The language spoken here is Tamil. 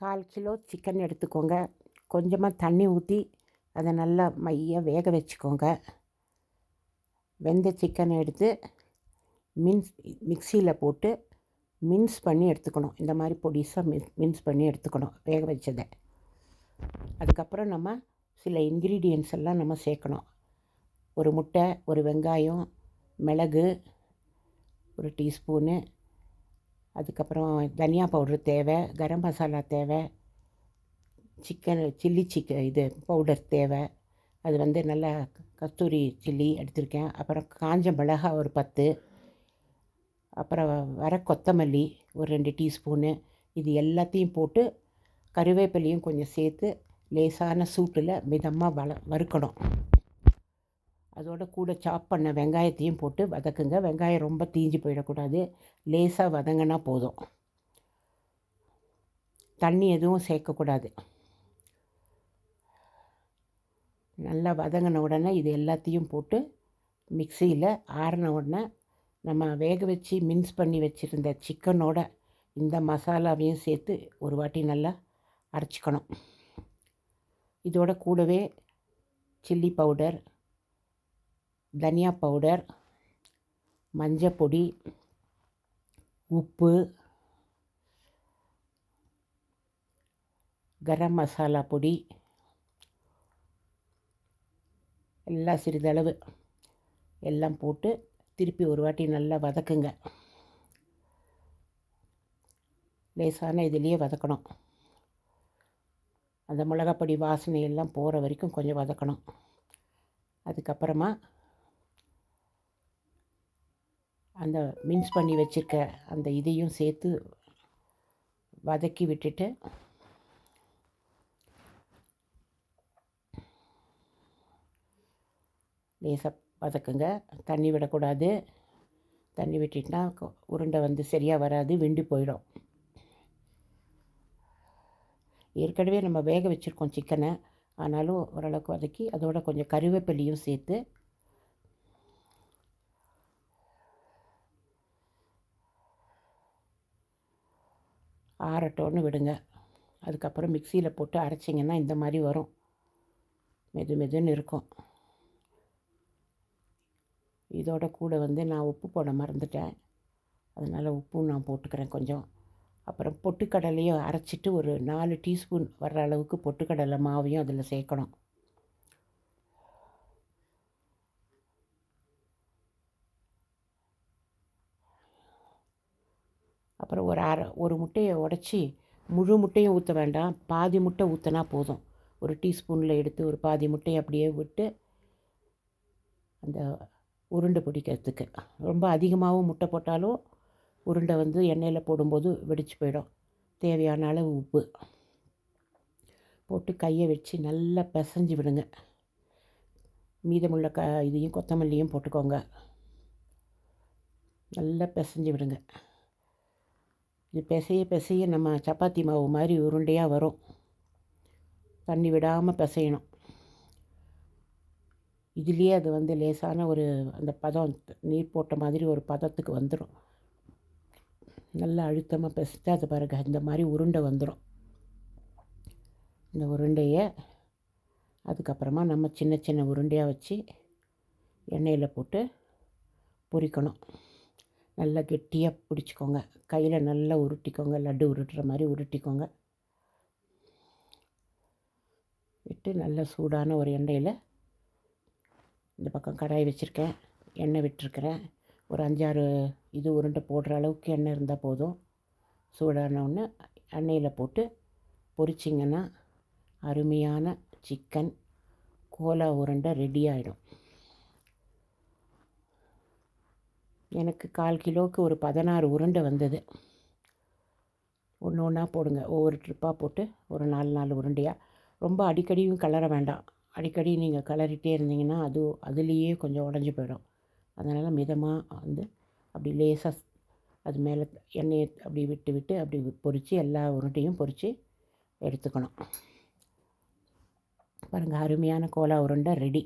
கால் கிலோ சிக்கன் எடுத்துக்கோங்க. கொஞ்சமாக தண்ணி ஊற்றி அதை நல்லா மைய வேக வச்சுக்கோங்க. வெந்த சிக்கனை எடுத்து மின்ஸ் மிக்சியில் போட்டு மின்ஸ் பண்ணி எடுத்துக்கணும். இந்த மாதிரி பொடிசாக மின் மின்ஸ் பண்ணி எடுத்துக்கணும் வேக வச்சதை. அதுக்கப்புறம் நம்ம சில இன்க்ரீடியன்ஸ் எல்லாம் நம்ம சேர்க்கணும். ஒரு முட்டை ஒரு வெங்காயம் மிளகு ஒரு டீஸ்பூனு அதுக்கப்புறம் தனியா பவுட்ரு தேவை கரம் மசாலா தேவை சிக்கன் சில்லி சிக்கன் இது பவுடர் தேவை. அது வந்து நல்லா கஸ்தூரி சில்லி எடுத்திருக்கேன். அப்புறம் காஞ்ச மிளகா ஒரு பத்து. அப்புறம் வர கொத்தமல்லி ஒரு ரெண்டு டீஸ்பூனு. இது எல்லாத்தையும் போட்டு கருவேப்பிலையும் கொஞ்சம் சேர்த்து லேசான சூட்டில் மிதமாக வள வறுக்கணும். அதோட கூட சாப் பண்ண வெங்காயத்தையும் போட்டு வதக்குங்க. வெங்காயம் ரொம்ப தீஞ்சு போயிடக்கூடாது. லேசாக வதங்கினா போதும். தண்ணி எதுவும் சேர்க்கக்கூடாது. நல்லா வதங்கின உடனே இது எல்லாத்தையும் போட்டு மிக்சியில் ஆறின உடனே நம்ம வேக வச்சு மின்ஸ் பண்ணி வச்சுருந்த சிக்கனோட இந்த மசாலாவையும் சேர்த்து ஒரு வாட்டி நல்லா அரைச்சிக்கணும். இதோட கூடவே சில்லி பவுடர் தனியா பவுடர் மஞ்சப்பொடி உப்பு கரம் மசாலா பொடி எல்லாம் சிறிதளவு எல்லாம் போட்டு திருப்பி ஒரு வாட்டி நல்லா வதக்குங்க. லேசான இதுலேயே வதக்கணும். அந்த மிளகாப்பொடி வாசனை எல்லாம் போகிற வரைக்கும் கொஞ்சம் வதக்கணும். அதுக்கப்புறமா அந்த மின்ஸ் பண்ணி வச்சுருக்க அந்த இதையும் சேர்த்து வதக்கி விட்டுட்டு லேசாக வதக்குங்க. தண்ணி விடக்கூடாது. தண்ணி விட்டுட்டுனா உருண்டை வந்து சரியாக வராது வெண்டு போயிடும். ஏற்கனவே நம்ம வேக வச்சுருக்கோம் சிக்கனை. ஆனாலும் ஓரளவுக்கு வதக்கி அதோட கொஞ்சம் கருவேப்பிலையும் சேர்த்து ஆறட்டோன்னு விடுங்க. அதுக்கப்புறம் மிக்சியில் போட்டு அரைச்சிங்கன்னா இந்த மாதிரி வரும். மெது மெதுன்னு இருக்கும். இதோட கூட வந்து நான் உப்பு போட மறந்துட்டேன். அதனால் உப்பும் நான் போட்டுக்கிறேன் கொஞ்சம். அப்புறம் பொட்டுக்கடலையும் அரைச்சிட்டு ஒரு நாலு டீஸ்பூன் வர்ற அளவுக்கு பொட்டுக்கடலை மாவையும் அதில் சேர்க்கணும். அப்புறம் ஒரு அரை ஒரு முட்டையை உடச்சி முழு முட்டையும் ஊற்ற வேண்டாம். பாதி முட்டை ஊற்றினா போதும். ஒரு டீஸ்பூனில் எடுத்து ஒரு பாதி முட்டையை அப்படியே விட்டு அந்த உருண்டை பிடிக்கிறதுக்கு. ரொம்ப அதிகமாகவும் முட்டை போட்டாலும் உருண்டை வந்து எண்ணெயில் போடும்போது வெடிச்சு போயிடும். தேவையான அளவு உப்பு போட்டு கையை வச்சு நல்லா பிசைஞ்சு விடுங்க. மீதமுள்ள க இதையும் கொத்தமல்லியும் போட்டுக்கோங்க. நல்லா பிசைஞ்சு விடுங்க. இது பிசைய பிசைய நம்ம சப்பாத்தி மாவு மாதிரி உருண்டையாக வரும். தண்ணி விடாமல் பிசையணும். இதுலேயே அது வந்து லேசான ஒரு அந்த பதம் நீர் போட்ட மாதிரி ஒரு பதத்துக்கு வந்துடும் நல்லா அழுத்தமாக பிசைச்சு அது பிறகு இந்த மாதிரி உருண்டை வந்துடும் இந்த உருண்டையை அதுக்கப்புறமா நம்ம சின்ன சின்ன உருண்டையாக வச்சு எண்ணெயில் போட்டு பொரிக்கணும். நல்லா கெட்டியாக பிடிச்சிக்கோங்க. கையில் நல்லா உருட்டிக்கோங்க. லட்டு உருட்டுற மாதிரி உருட்டிக்கோங்க. விட்டு நல்ல சூடான ஒரு எண்ணெயில் இந்த பக்கம் கடாய் வச்சுருக்கேன். எண்ணெய் விட்டுருக்கிறேன். ஒரு அஞ்சாறு இது உருண்டை போடுற அளவுக்கு எண்ணெய் இருந்தால் போதும். சூடானவுடனே எண்ணெயில் போட்டு பொரிச்சிங்கன்னா அருமையான சிக்கன் கோலா உருண்டை ரெடி ஆகிடும் எனக்கு கால் கிலோவுக்கு ஒரு பதினாறு உருண்டை வந்தது. ஒன்று ஒன்றா போடுங்க. ஒவ்வொரு ட்ரிப்பாக போட்டு ஒரு நாலு நாலு உருண்டையாக ரொம்ப அடிக்கடியும் கலர வேண்டாம். அடிக்கடி நீங்கள் கலரிட்டே இருந்தீங்கன்னா அது அதுலேயே கொஞ்சம் உடஞ்சி போயிடும். அதனால் மிதமாக வந்து அப்படி லேசாக அது மேலே எண்ணெயை அப்படி விட்டு விட்டு அப்படி பொறித்து எல்லா உருண்டையும் பொறித்து எடுத்துக்கணும். பாருங்கள் அருமையான கோலா உருண்டை ரெடி